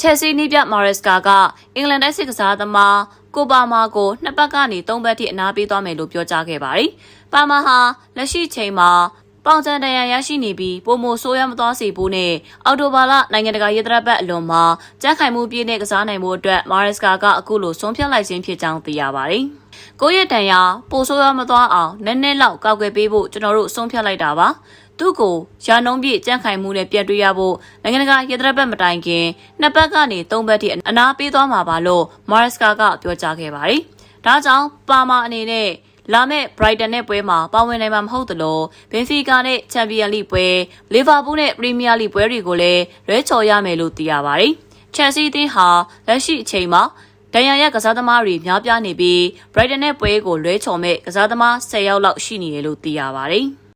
ချက်စီနီးပြမာရက်စကာကအင်္ဂလန်တိုက်စစ်ကစားသမားကိုပါမာကိုနှစ်ပတ်ကနေသုံးပတ်ထိအနားပေးသွားမယ်လို့ပြောကြားခဲ့ပါတယ်။ပါမာဟာလက်ရှိချိန်မှာပေါင်ချန်တရန်ရရှိနေပြီးပုံမိုဆိုးရမသွားစေဖို့နဲ့အော်တိုဘာလနိုင်ငံတကာရေတရက်ပတ်အလွန်မှာကြက်ခိုင်မှုပြည့်နဲ့ကစားနိုင်မှုအတွက်မာရက်စကာကအခုလိုဆုံးဖြတ်လိုက်ခြင်းဖြစ်ကြောင်းသိရပါတယ်။ကိုယ့်ရဲ့တန်ရာပိုဆိုးရမသွားအောင်နည်းနည်းလောက်ကောက်ွယ်ပေးဖို့ကျွန်တော်တို့ဆုံးဖြတ်လိုက်တာပါ။ သူ့ကိုရာနှုံးပြည့်ကြန့်ခိုင်မှုနဲ့ပြန်တွေ့ရဖို့နိုင်ငံတကာရေတရက်ပတ်မတိုင်ခင်နှစ်ပတ်ကနေသုံးပတ်ထိအနားပေးသွားမှာပါလို့မာရက်စကာကပြောကြားခဲ့ပါတယ်။ဒါကြောင့်ပါမာအနေနဲ့လာမယ့် Brighton နဲ့ပွဲမှာပါဝင်နိုင်မှာမဟုတ်သလိုဘင်ဖီကာနဲ့ Champions League ပွဲလီဗာပူးနဲ့ Premier League ပွဲတွေကိုလည်းရွေးချော်ရမယ်လို့သိရပါတယ်။ Chelsea အသင်းဟာလက်ရှိအချိန်မှာဒဏ်ရာရကစားသမားတွေများပြားနေပြီး Brighton နဲ့ပွဲကိုလွဲချော်မဲ့ကစားသမား10ယောက်လောက်ရှိနေတယ်လို့သိရပါတယ်။